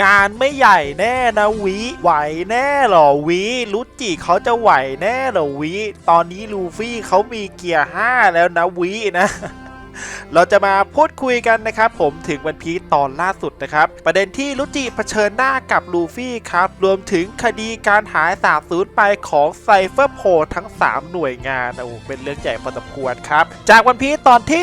งานไม่ใหญ่แน่นะวิไหวแน่หรอวิลุจิเขาจะไหวแน่หรอวิตอนนี้ลูฟี่เขามีเกียร์5แล้วนะวินะ เราจะมาพูดคุยกันนะครับผมถึงวันพีตอนล่าสุดนะครับ ประเด็นที่ลุจิเผชิญหน้ากับลูฟี่ครับ รวมถึงคดีการหายสาบสูญไปของไซเฟอร์โพทั้ง 3 หน่วยงานโอ้เป็นเรื่องใหญ่พอสมควรครับ จากวันพีตอนที่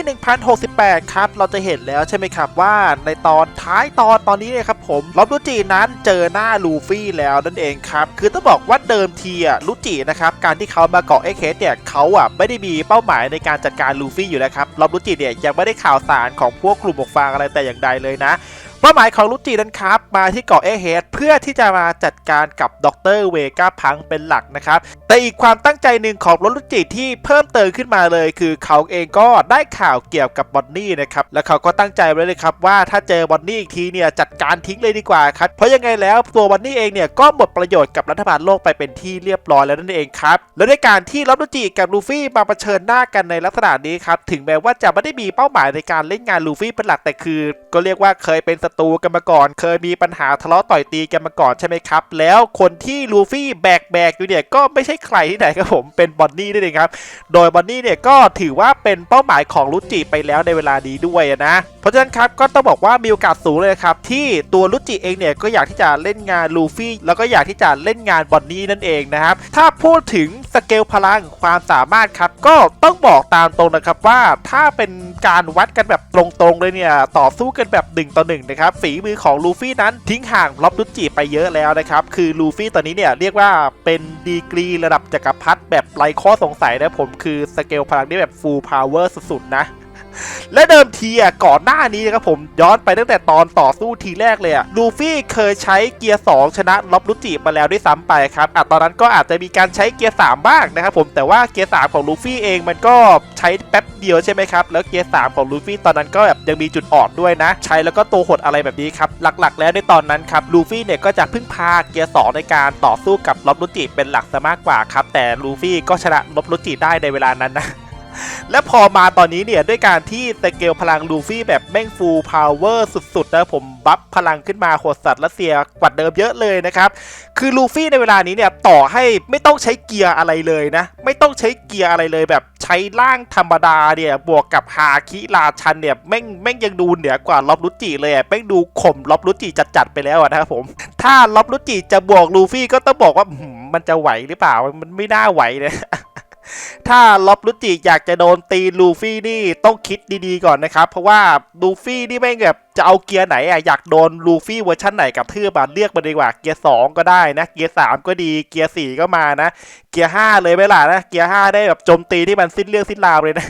1068 ครับ เราจะเห็นแล้วใช่ไหมครับว่าในตอนท้ายตอนตอนนี้เนี่ยครับผมลอบลุจินั้นเจอหน้าลูฟี่แล้วนั่นเองครับ คือต้องบอกว่าเดิมทีอะลุจินะครับการที่เขามาเกาะเอ็กเคสเนี่ยเขาอะไม่ได้มีเป้าหมายในการจัดการลูฟี่อยู่แล้วครับลอบลุจิเนี่ยยังไม่ได้ข่าวสารของพวกกลุ่มหมวกฟางอะไรแต่อย่างใดเลยนะ เป้าหมายของลุจินั้นครับ มาที่เกาะเอเฮดเพื่อที่จะมาจัดการกับดรเวกาพังเป็นหลักนะครับ แต่อีกความตั้งใจหนึ่งของรถลุจิที่เพิ่มเติมขึ้นมาเลย คือเขาเองก็ได้ข่าวเกี่ยวกับบอนนี่นะครับ และเขาก็ตั้งใจไว้เลยครับว่าถ้าเจอบอนนี่อีกทีเนี่ยจัดการทิ้งเลยดีกว่าครับ เพราะยังไงแล้วตัวบอนนี่เองเนี่ยก็หมดประโยชน์กับรัฐบาลโลกไปเป็นที่เรียบร้อยแล้วนั่นเองครับ และด้วยการที่รถลุจิกับลูฟี่มาเผชิญหน้ากันในลักษณะนี้ครับ ถึงแม้ว่าจะไม่ได้มีเป้าหมายในการเล่นงานลูฟี่เป็นหลักแต่คือ ก็เรียกว่าเคยเป็นศัตรูกันมาก่อน เคยมีปัญหาทะเลาะต่อยตีกันมาก่อนใช่ไหมครับ แล้วคนที่ลูฟี่แบกแบกอยู่เนี่ยก็ไม่ใช่ใครที่ไหนครับผมเป็นบอนนี่นั่นเองครับ โดยบอนนี่เนี่ยก็ถือว่าเป็นเป้าหมายของลุจิไปแล้วในเวลานี้ด้วยนะ เพราะฉะนั้นครับก็ต้องบอกว่ามีโอกาสสูงเลยครับที่ตัวลุจิเองเนี่ยก็อยากที่จะเล่นงานลูฟี่แล้วก็อยากที่จะเล่นงานบอนนี่นั่นเองนะครับถ้าพูดถึงสเกลพลังความสามารถครับก็ต้องบอกตามตรงนะครับว่าถ้าเป็นการวัดกันแบบตรงๆเลยเนี่ยต่อสู้กันแบบ1ต่อ1นะครับฝีมือของลูฟี่นั้นทิ้งห่างล็อบลุจิไปเยอะแล้วนะครับ คือลูฟี่ตอนนี้เนี่ยเรียกว่าเป็นดีกรีระดับจักรพรรดิแบบไร้ข้อสงสัยนะผมคือสเกลพลังที่แบบฟูลพาวเวอร์สุดๆนะ และเดิมทีอะก่อนหน้านี้นะครับผมย้อนไปตั้งแต่ตอนต่อสู้ทีแรกเลยอะลูฟี่เคยใช้เกียร์ 2 ชนะล็อบลุจิมาแล้วด้วยซ้ำไปครับอะตอนนั้นก็อาจจะมีการใช้เกียร์ 3 บ้างนะครับผมแต่ว่าเกียร์ 3 ของลูฟี่เองมันก็ใช้แป๊บเดียวใช่ไหมครับ แล้วเกียร์ 3 ของลูฟี่ตอนนั้นก็แบบยังมีจุดอ่อนด้วยนะ ใช้แล้วก็ตัวหดอะไรแบบนี้ครับหลักๆ แล้วในตอนนั้นครับลูฟี่เนี่ยก็จะพึ่งพาเกียร์ 2 ในการต่อสู้กับล็อบลุจิเป็นหลักซะมากกว่าครับแต่ลูฟี่ก็ชนะล็อบลุจิได้ในเวลานั้นนะ และพอมาตอนนี้เนี่ย ด้วยการที่สเกลพลังลูฟี่แบบแม่งฟูลพาวเวอร์สุดๆนะผมบัฟพลังขึ้นมาโหดสัตว์รัสเซียกว่าเดิมเยอะเลยนะครับ คือลูฟี่ในเวลานี้เนี่ย ต่อให้ไม่ต้องใช้เกียร์อะไรเลยนะ ไม่ต้องใช้เกียร์อะไรเลยแบบใช้ร่างธรรมดาเนี่ยบวกกับฮาคิราชันเนี่ยแม่งแม่งยังดูเหนือกว่าล็อบลุจิเลยแม่งดูข่มล็อบลุจิจัดๆไปแล้วนะครับผม ถ้าล็อบลุจิจะบวกลูฟี่ก็ต้องบอกว่ามมันจะไหวหรือเปล่ามันไม่น่าไหวเลย ถ้าล็อบลุจิอยากจะโดนตีลูฟี่นี่ต้องคิดดีๆก่อนนะครับ เพราะว่าลูฟี่นี่ไม่แบบจะเอาเกียร์ไหนอะอยากโดนลูฟี่เวอร์ชันไหนกับทืบอะเลือกมาดีกว่าเกียร์2ก็ได้นะ เกียร์3ก็ดีเกียร์4ก็มานะ เกียร์5เลยไหมล่ะนะเกียร์5ได้แบบโจมตีที่มันสิ้นเรื่องสิ้นราวเลยนะ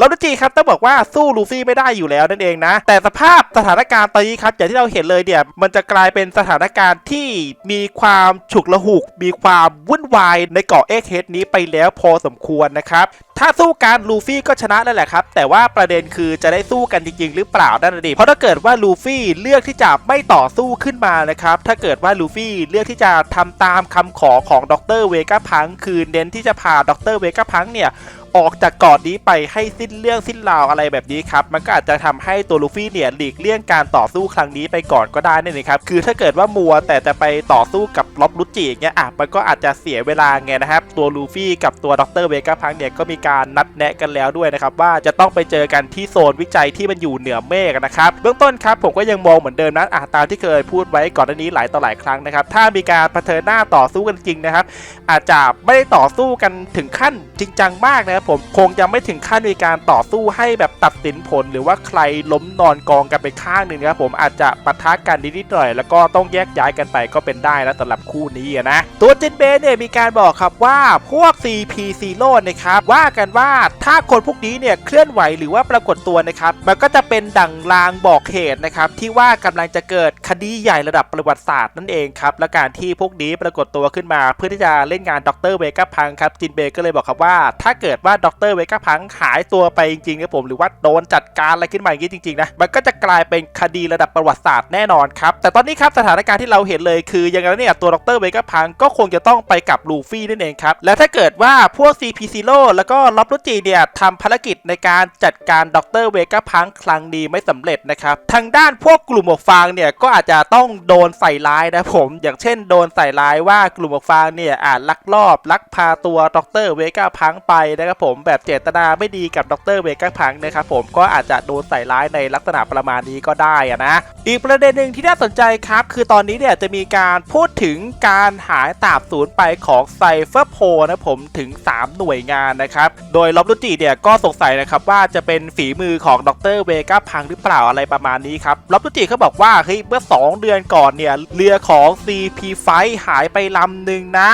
ลอดูจิครับต้องบอกว่าสู้ลูฟี่ไม่ได้อยู่แล้วนั่นเองนะ แต่สภาพสถานการณ์ตอนนี้ครับอย่างที่เราเห็นเลยเนี่ยมันจะกลายเป็นสถานการณ์ที่มีความฉุกละหุก มีความวุ่นวายในเกาะเอ็กเฮดนี้ไปแล้วพอสมควรนะครับถ้าสู้กันลูฟี่ก็ชนะแล้วแหละครับ แต่ว่าประเด็นคือจะได้สู้กันจริง ๆ หรือเปล่านั่นเองเพราะถ้าเกิดว่าลูฟี่เลือกที่จะไม่ต่อสู้ขึ้นมานะครับถ้าเกิดว่าลูฟี่เลือกที่จะทำตามคำขอของดรเวก้าพังคือเน้นที่จะพาดรเวก้าพังเนี่ยออกจากเกาะนี้ไปให้สิ้นเรื่องสิ้นราวอะไรแบบนี้ครับ มันก็อาจจะทำให้ตัวลูฟี่เนี่ยหลีกเลี่ยงการต่อสู้ครั้งนี้ไปก่อนก็ได้นั่นเองครับ คือถ้าเกิดว่ามัวแต่จะไปต่อสู้กับล็อบลุจิอย่างเงี้ยอะมันก็อาจจะเสียเวลาไงนะครับ ตัวลูฟี่กับตัวดรเวกาพังเนี่ยก็มีการนัดแนะกันแล้วด้วยนะครับว่าจะต้องไปเจอกันที่โซนวิจัยที่มันอยู่เหนือเมฆนะครับเบื้องต้นครับผมก็ยังมองเหมือนเดิมนะอะตามที่เคยพูดไว้ก่อนหน้านี้หลายต่อหลายครั้งนะครับถ้ามีการเผชิญหน้าต่อสู้กันจริงนะครับอาจจะไม่ได้ต่อสู้กันถึงขั้นจริงจังมากนะครับผมคงจะไม่ถึงขั้นมีการต่อสู้ให้แบบตัดสินผล หรือว่าใครล้มนอนกองกันไปข้างหนึ่งนะครับผมอาจจะปะทะกันนิดๆหน่อย แล้วก็ต้องแยกย้ายกันไปก็เป็นได้นะสำหรับคู่นี้นะตัวจินเบเนี่ยมีการบอกครับว่าพวก CP Zero นะครับว่ากันว่า ถ้าคนพวกนี้เนี่ยเคลื่อนไหวหรือว่าปรากฏตัวนะครับมันก็จะเป็นดั่งลางบอกเหตุนะครับที่ว่ากำลังจะเกิดคดีใหญ่ระดับประวัติศาสตร์นั่นเองครับและการที่พวกนี้ปรากฏตัวขึ้นมา เพื่อที่จะเล่นงานดรเวก้าพังครับจินเบก็เลยบอกครับว่า ถ้าเกิดว่าดรเวก้าพังหายตัวไปจริงๆครับผมหรือว่าโดนจัดการอะไรขึ้นมาอย่างนี้จริงๆนะมันก็จะกลายเป็นคดีระดับประวัติศาสตร์แน่นอนครับแต่ตอนนี้ครับสถานการณ์ที่เราเห็นเลยคือยังไงแล้วเนี่ยตัวดรเวก้าพังก็คงจะต้องไปกับลูฟี่นั่นเองครับและถ้าเกิดว่าพวก CP Zero แล้วก็ล็อบรุจิเนี่ยทำภารกิจในการจัดการดรเวก้าพังครั้งนี้ไม่สำเร็จนะครับ ทางด้านพวกกลุ่มหมวกฟางเนี่ยก็อาจจะต้องโดนใส่ร้ายนะผม อย่างเช่นโดนใส่ร้ายว่ากลุ่มหมวกฟางเนี่ยอาจลักลอบ ลักพาตัวดรเวก้าพังไปนะครับผมแบบเจตนาไม่ดีกับดรเวก้าพังนะครับผมก็อาจจะโดนใส่ร้ายในลักษณะประมาณนี้ก็ได้อะนะอีกประเด็นหนึ่งที่น่าสนใจครับ คือตอนนี้เนี่ยจะมีการพูดถึงการหายตาบสูญไปของไซเฟอร์โพนะผมถึง 3 หน่วยงานนะครับโดยล็อบลูจิเนี่ยก็สงสัยนะครับว่าจะเป็นฝีมือของดรเวก้าพังหรือเปล่าอะไรประมาณนี้ครับล็อบลูจิเขาบอกว่าเฮ้ยเมื่อ 2 เดือนก่อนเนี่ยเรือของ CP ไฟหายไปลำหนึ่งนะ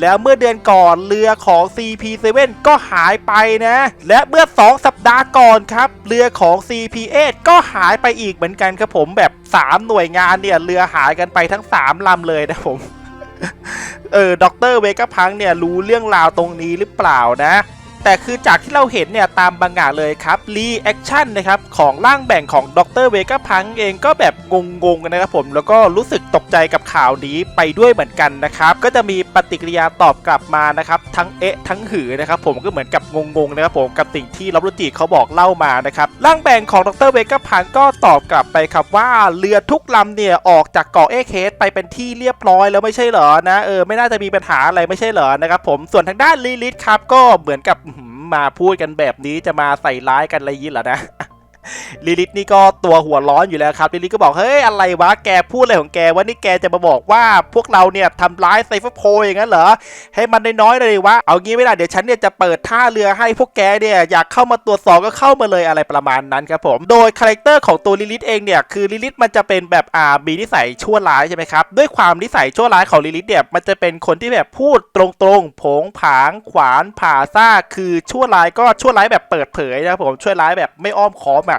แล้วเมื่อเดือนก่อนเรือของ CP7 ก็หายไปนะ และเมื่อ 2 สัปดาห์ก่อนครับ เรือของ CP8 ก็หายไปอีกเหมือนกันครับผมแบบ 3 หน่วยงานเนี่ยเรือหายกันไปทั้ง 3ลำเลยนะผม เออด็อกเตอร์เวก้าพังเนี่ยรู้เรื่องราวตรงนี้หรือเปล่านะ แต่คือจากที่เราเห็นเนี่ยตามบางงาเลยครับรีแอคชั่นนะครับของร่างแบ่งของดรเวก้าพังเองก็แบบงงๆกันนะครับผมแล้วก็รู้สึกตกใจกับข่าวนี้ไปด้วยเหมือนกันนะครับก็จะมีปฏิกิริยาตอบกลับมานะครับทั้งเอ๊ะทั้งหือนะครับผมก็เหมือนกับงงๆนะครับผมกับสิ่งที่ล็อบลูจิเขาบอกเล่ามานะครับร่างแบ่งของดรเวก้าพังก็ตอบกลับไปครับว่าเรือทุกลำเนี่ยออกจากเกาะเอเคสไปเป็นที่เรียบร้อยแล้วไม่ใช่เหรอนะเออไม่น่าจะมีปัญหาอะไรไม่ใช่เหรอนะครับผมส่วนทางด้านลิลิทครับก็เหมือนกับ มาพูดกันแบบนี้จะมาใส่ร้ายกันอะไรยินเหรอนะ ลิลิทนี่ก็ตัวหัวร้อนอยู่แล้วครับลิลิทก็บอกเฮ้ยอะไรวะแกพูดอะไรของแกว่านี่แกจะมาบอกว่าพวกเราเนี่ยทำร้ายไซเฟอร์โพอย่างนั้นเหรอให้มันน้อยๆเลยวะเอางี้ไม่ได้เดี๋ยวฉันเนี่ยจะเปิดท่าเรือให้พวกแกเนี่ยอยากเข้ามาตรวจสอบก็เข้ามาเลยอะไรประมาณนั้นครับผมโดยคาแรคเตอร์ของตัวลิลิทเองเนี่ยคือลิลิทมันจะเป็นแบบอ่ามีนิสัยชั่วร้ายใช่ไหมครับด้วยความนิสัยชั่วร้ายของลิลิทเนี่ยมันจะเป็นคนที่แบบพูดตรงๆโผงผางขวานผ่าซ่าคือชั่วร้ายก็ชั่วร้ายแบบเปิดเผยนะครับผมชั่วร้ายแบบไม่อ้อมค้อมอะ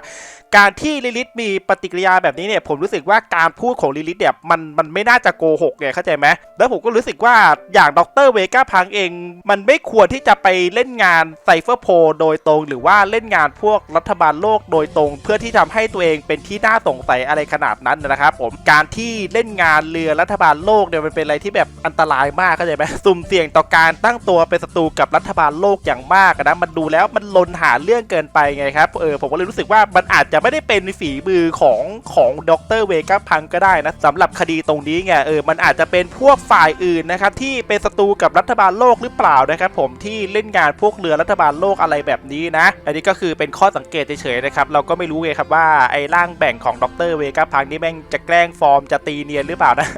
การที่ลิลิทมีปฏิกิริยาแบบนี้เนี่ยผมรู้สึกว่าการพูดของลิลิทเนี่ยมันมันไม่น่าจะโกหกไงเข้าใจไหมแล้วผมก็รู้สึกว่าอย่างดรเวก้าพังเอง มันไม่ควรที่จะไปเล่นงานไซเฟอร์โพโดยตรง หรือว่าเล่นงานพวกรัฐบาลโลกโดยตรง เพื่อที่ทำให้ตัวเองเป็นที่น่าสงสัยอะไรขนาดนั้นนะครับผมการที่เล่นงานเรือรัฐบาลโลกเนี่ยมันเป็นอะไรที่แบบอันตรายมากเข้าใจไหมสุ่มเสี่ยงต่อการตั้งตัวเป็นศัตรูกับรัฐบาลโลกอย่างมากนะมันดูแล้วมันลนหาเรื่องเกินไปไงครับเออผมก็เลยรู้สึกว่ามันอาจจะไม่ได้เป็นฝีมือของของดรเวก้าพังก็ได้นะสำหรับคดีตรงนี้ไงเออมันอาจจะเป็นพวกฝ่ายอื่นนะครับที่เป็นศัตรูกับรัฐบาลโลกหรือเปล่านะครับผมที่เล่นงานพวกเรือรัฐบาลโลกอะไรแบบนี้นะ อันนี้ก็คือเป็นข้อสังเกตเฉยๆนะครับเราก็ไม่รู้ไงครับว่าไอ้ร่างแบ่งของดรเวก้าพังนี่แม่งจะแกล้งฟอร์มจะตีเนียนหรือเปล่านะ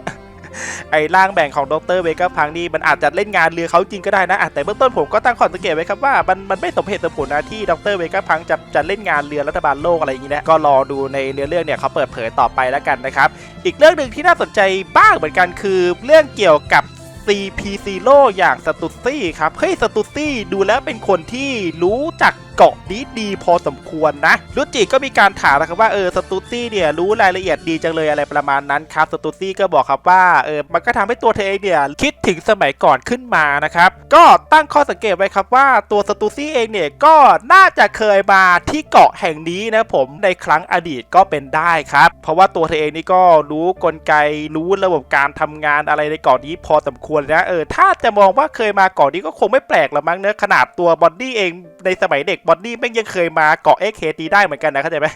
ไอ้ร่างแบ่งของดรเวก้าพังนี่มันอาจจะเล่นงานเรือเขาจริงก็ได้นะแต่เบื้องต้นผมก็ตั้งข้อสังเกตไว้ครับว่ามันมันไม่สมเหตุสมผลนะที่ดรเวก้าพังจะจะเล่นงานเรือรัฐบาลโลกอะไรอย่างนี้นะก็รอดูในเนื้อเรื่องเนี่ยเขาเปิดเผยต่อไปแล้วกันนะครับอีกเรื่องหนึ่งที่น่าสนใจบ้างเหมือนกันคือเรื่องเกี่ยวกับ CP Zero อย่างสตุซี่ครับเฮ้ยสตุซี่ดูแล้วเป็นคนที่รู้จักเกาะดีดีพอสมควรนะรุจิก็มีการถามนะครับว่าเออสตุซี่เนี่ยรู้รายละเอียดดีจังเลยอะไรประมาณนั้นครับสตุซี่ก็บอกครับว่าเออมันก็ทำให้ตัวเธอเองเนี่ยคิดถึงสมัยก่อนขึ้นมานะครับก็ตั้งข้อสังเกตไว้ครับว่าตัวสตุซี่เองเนี่ยก็น่าจะเคยมาที่เกาะแห่งนี้นะผมในครั้งอดีตก็เป็นได้ครับ เพราะว่าตัวเธอเองนี่ก็รู้กลไกรู้ระบบการทำงานอะไรในเกาะนี้พอสมควรนะเออถ้าจะมองว่าเคยมาเกาะนี้ก็คงไม่แปลกละมั้งเนะขนาดตัวบอนดี้เองในสมัยเด็กบอนดี้แม่งยังเคยมาเกาะเอ็กเคดีได้เหมือนกันนะเข้าใจไหม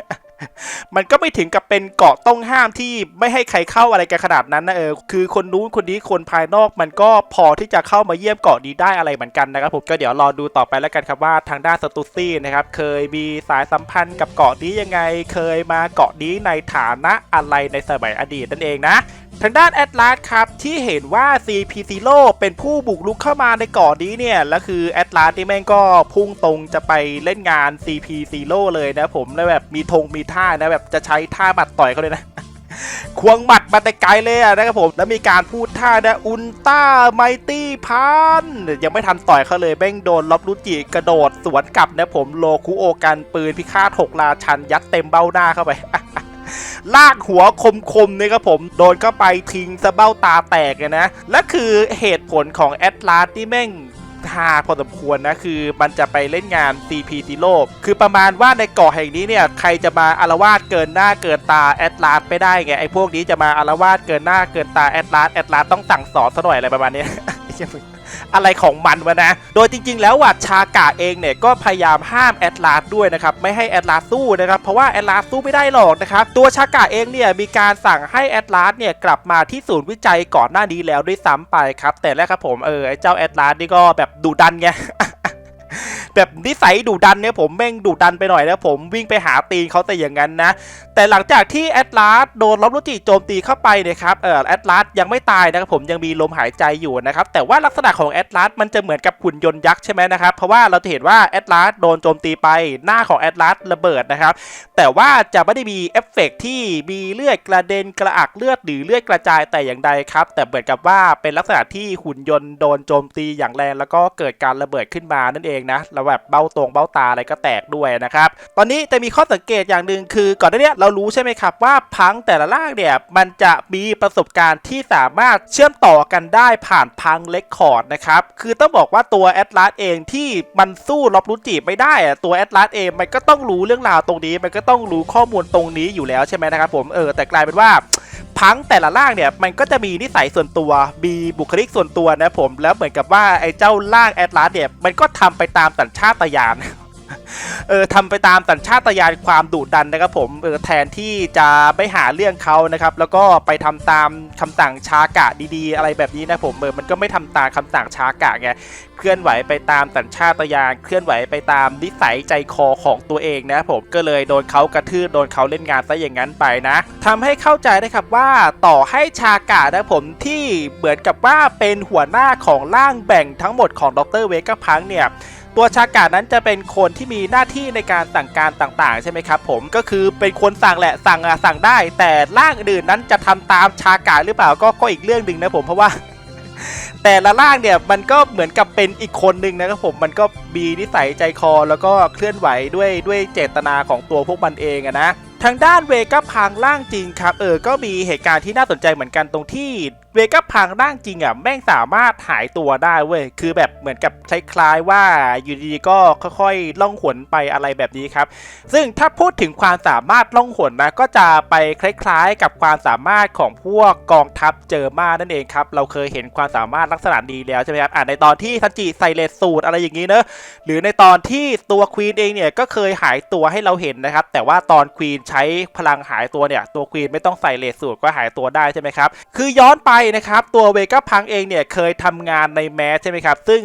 มันก็ไม่ถึงกับเป็นเกาะต้องห้ามที่ไม่ให้ใครเข้าอะไรกันขนาดนั้นนะเออคือคนนู้นคนนี้คนภายนอกมันก็พอที่จะเข้ามาเยี่ยมเกาะนี้ได้อะไรเหมือนกันนะครับผมก็เดี๋ยวรอดูต่อไปแล้วกันครับว่าทางด้านสตูซี่นะครับเคยมีสายสัมพันธ์กับเกาะนี้ยังไง เคยมาเกาะนี้ในฐานะอะไรในสมัยอดีตนั่นเองนะ ทางด้านแอตลาสครับที่เห็นว่า CP Zero เป็นผู้บุกรุกเข้ามาในเกาะนี้เนี่ยแล้วคือแอตลาสที่แม่งก็พุ่งตรงจะไปเล่นงาน CP Zero เลยนะผมแล้วแบบมีธงมีท่านะแบบจะใช้ท่าหมัดต่อยเขาเลยนะ ควงหมัดมาแต่ไกลเลยอะนะครับผมแล้วมีการพูดท่านะอุลต้าไมตี้พันยังไม่ทันต่อยเขาเลยแม่งโดนล็อบรุจิกระโดดสวนกลับนะผมโลคุโอกันปืนพิฆาตหกราชันยัดเต็มเบ้าหน้าเข้าไป ลากหัวคมๆเนี่ยครับผมโดนเข้าไปทิ้งสะเบ้าตาแตกนะ และคือเหตุผลของแอตลาสที่แม่งฮาพอสมควรนะคือมันจะไปเล่นงาน CP ซีโร่คือประมาณว่าในเกาะแห่งนี้เนี่ย ใครจะมาอารวาสเกินหน้าเกินตาแอตลาสไม่ได้ไงไอ้พวกนี้จะมาอารวาสเกินหน้าเกินตาแอตลาสแอตลาสต้องสั่งสอนซะหน่อยอะไรประมาณนี้ อะไรของมันวะนะ โดยจริง ๆ แล้ววัดชากาเองเนี่ยก็พยายามห้ามแอดลาสด้วยนะครับไม่ให้แอดลาสสู้นะครับเพราะว่าแอดลาสสู้ไม่ได้หรอกนะครับตัวชากาเองเนี่ยมีการสั่งให้แอดลาสเนี่ยกลับมาที่ศูนย์วิจัยก่อนหน้านี้แล้วด้วยซ้ำไปครับแต่แรกครับผมเออไอ้เจ้าแอดลาสนี่ก็แบบดุดันไง แบบนิสัยดุดันเนี่ยผมแม่งดุดันไปหน่อยนะผมวิ่งไปหาตีนเขาแต่อย่างนั้นนะ แต่หลังจากที่แอดลาสโดนล็อบรุจิโจมตีเข้าไปเนี่ยครับเออแอดลาสยังไม่ตายนะครับผมยังมีลมหายใจอยู่นะครับแต่ว่าลักษณะของแอดลาสมันจะเหมือนกับหุ่นยนต์ยักษ์ใช่ไหมนะครับเพราะว่าเราจะเห็นว่าแอดลาสโดนโจมตีไปหน้าของแอดลาสระเบิดนะครับแต่ว่าจะไม่ได้มีเอฟเฟกต์ที่มีเลือดกระเด็นกระอักเลือดหรือเลือดกระจายแต่อย่างใดครับแต่เหมือนกับว่าเป็นลักษณะที่หุ่นยนต์โดนโจมตีอย่างแรง แล้วก็เกิดการระเบิดขึ้นมานั่นเองนะแล้วแบบเบ้าตรงเบ้าตาอะไรก็แตกด้วยนะครับ ตอนนี้แต่มีข้อสังเกตอย่างหนึ่งคือก่อนหน้านี้เรารู้ใช่ไหมครับว่าพังแต่ละล่างเนี่ยมันจะมีประสบการณ์ที่สามารถเชื่อมต่อกันได้ผ่านพังเล็กคอร์ดนะครับ คือต้องบอกว่าตัวแอตลาสเองที่มันสู้ลอบรู้จีไม่ได้อะตัวแอตลาสเองมันก็ต้องรู้เรื่องราวตรงนี้ มันก็ต้องรู้ข้อมูลตรงนี้อยู่แล้วใช่ไหมนะครับผมเออแต่กลายเป็นว่า พังแต่ละล่างเนี่ยมันก็จะมีนิสัยส่วนตัว มีบุคลิกส่วนตัวนะผม แล้วเหมือนกับว่าไอ้เจ้าล่างแอตลาสเนี่ยมันก็ทำไปตามสัญชาตญาณ เออทำไปตามสัญชาตญาณความดุดันนะครับผมเออแทนที่จะไม่หาเรื่องเขานะครับ แล้วก็ไปทำตามคำสั่งชากะดีๆ อะไรแบบนี้นะผมเออมันก็ไม่ทำตามคำสั่งชากะไงเคลื่อนไหวไปตามสัญชาตญาณเคลื่อนไหวไปตามนิสัยใจคอของตัวเองนะผมก็เลยโดนเขากระทืบโดนเขาเล่นงานซะอย่างนั้นไปนะทำให้เข้าใจนะครับว่าต่อให้ชากะนะผมที่เหมือนกับว่าเป็นหัวหน้าของร่างแบ่งทั้งหมดของดรเวกพังเนี่ย ตัวชากานั้นจะเป็นคนที่มีหน้าที่ในการสั่งการต่างๆ ใช่ไหมครับผมก็คือเป็นคนสั่งแหละสั่งอะสั่งได้ แต่ร่างอื่นนั้นจะทำตามชากาหรือเปล่าก็ก็อีกเรื่องหนึ่งนะผมเพราะว่า แต่ละร่างเนี่ยมันก็เหมือนกับเป็นอีกคนหนึ่งนะครับผมมันก็มีนิสัยใจคอ แล้วก็เคลื่อนไหวด้วยด้วยเจตนาของตัวพวกมันเองอะนะทางด้านเวก้าพังร่างจริงครับเออก็มีเหตุการณ์ที่น่าสนใจเหมือนกันตรงที่ เวก้าพังร่างจริงอะแม่งสามารถหายตัวได้เว้ย คือแบบเหมือนกับคล้ายๆว่าอยู่ดีๆก็ค่อยๆล่องหนไปอะไรแบบนี้ครับ ซึ่งถ้าพูดถึงความสามารถล่องหนนะก็จะไปคล้ายๆ กับความสามารถของพวกกองทัพเจอมานั่นเองครับ เราเคยเห็นความสามารถลักษณะนี้แล้วใช่ไหมครับอ่าในตอนที่ทันจิใส่เลสสูตรอะไรอย่างนี้เนอะหรือในตอนที่ตัวควีนเองเนี่ยก็เคยหายตัวให้เราเห็นนะครับ แต่ว่าตอนควีนใช้พลังหายตัวเนี่ยตัวควีนไม่ต้องใส่เลสสูตรก็หายตัวได้ใช่ไหมครับคือย้อนไปนะครับ ตัวเวก้าพังเองเนี่ยเคยทำงานในแมสใช่ไหมครับ ซึ่ง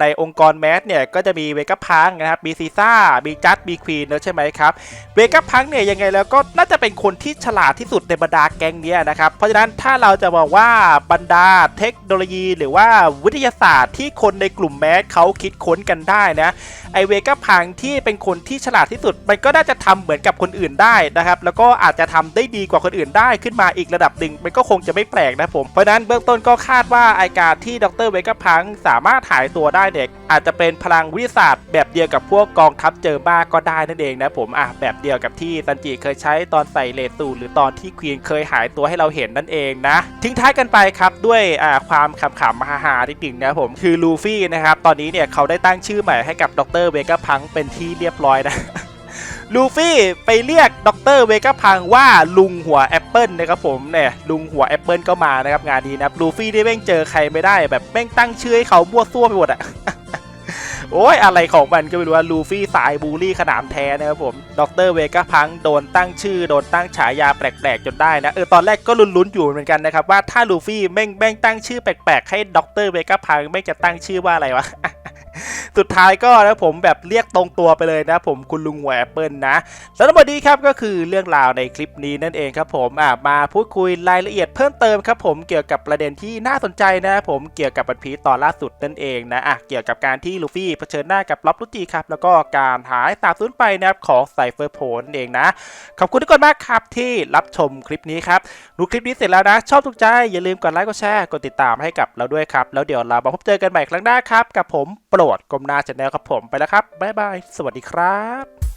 ในองค์กรแมสเนี่ยก็จะมีเวก้าพังนะครับ มีซีซ่า มีจัด มีควีนแล้วใช่ไหมครับ เวก้าพังเนี่ยยังไงแล้วก็น่าจะเป็นคนที่ฉลาดที่สุดในบรรดาแก๊งเนี้ยนะครับ เพราะฉะนั้นถ้าเราจะบอกว่าบรรดาเทคโนโลยี หรือว่าวิทยาศาสตร์ที่คนในกลุ่มแมสเขาคิดค้นกันได้นะ ไอเวก้าพังที่เป็นคนที่ฉลาดที่สุด มันก็น่าจะทำเหมือนกับคนอื่นได้นะครับ แล้วก็อาจจะทำได้ดีกว่าคนอื่นได้ขึ้นมาอีกระดับหนึ่งมันก็คงจะไม่แปลกนะผมเพราะฉะนั้นเบื้องต้นก็คาดว่าไอการที่ดรเวก้าพังสามารถหายตัวได้เนี่ยอาจจะเป็นพลังวิทยาศาสตร์แบบเดียวกับพวกกองทัพเจอบ้าก็ได้นั่นเองนะผมอะแบบเดียวกับที่ซันจิเคยใช้ตอนใส่เลสูหรือตอนที่ควีนเคยหายตัวให้เราเห็นนั่นเองนะทิ้งท้ายกันไปครับด้วยอ่าความขำๆฮาๆนิดหนึ่งนะผมคือลูฟี่นะครับตอนนี้เนี่ยเขาได้ตั้งชื่อใหม่ให้กับดรเวก้าพังเป็นที่เรียบร้อยนะ ลูฟี่ไปเรียกดรเวก้าพังว่าลุงหัวแอปเปิลนะครับผมเนี่ยลุงหัวแอปเปิลก็มานะครับงานนี้นะครับลูฟี่ได้แม่งเจอใครไม่ได้แบบแม่งตั้งชื่อให้เขามั่วซั่วไปหมดอะโอ้ยอะไรของมันก็ไม่รู้ว่าลูฟี่สายบูลลี่ขนาดแท้นะครับผมดรเวก้าพังโดนตั้งชื่อโดนตั้งฉายาแปลกๆจนได้นะเออตอนแรกก็ลุ้นๆอยู่เหมือนกันนะครับว่าถ้าลูฟี่แม่งแม่งตั้งชื่อแปลกๆให้ดรเวก้าพังแม่งจะตั้งชื่อว่าอะไรวะ สุดท้ายก็นะผมแบบเรียกตรงตัวไปเลยนะผมคุณลุงหัวแอปเปิลนะสำหรับวันนี้ครับก็คือเรื่องราวในคลิปนี้นั่นเองครับผมอะมาพูดคุยรายละเอียดเพิ่มเติมครับผมเกี่ยวกับประเด็นที่น่าสนใจนะครับผมเกี่ยวกับบันพีตอนล่าสุดนั่นเองนะอะเกี่ยวกับการที่ลูฟี่เผชิญหน้ากับล็อบลุจิครับแล้วก็การหายสาบสูญไปนะครับของไซเฟอร์โพนนเองนะ ขอบคุณทุกคนมากครับที่รับชมคลิปนี้ครับดูคลิปนี้เสร็จแล้วนะ ชอบถูกใจอย่าลืมกดไลค์กดแชร์กดติดตามให้กับเราด้วยครับแล้วเดี๋ยวเรามาพบเจอกันใหม่ครั้งหน้าครับกับผมโปรดกลมหนาชาแนลครับผมไปแล้วครับบ๊ายบาย สวัสดีครับ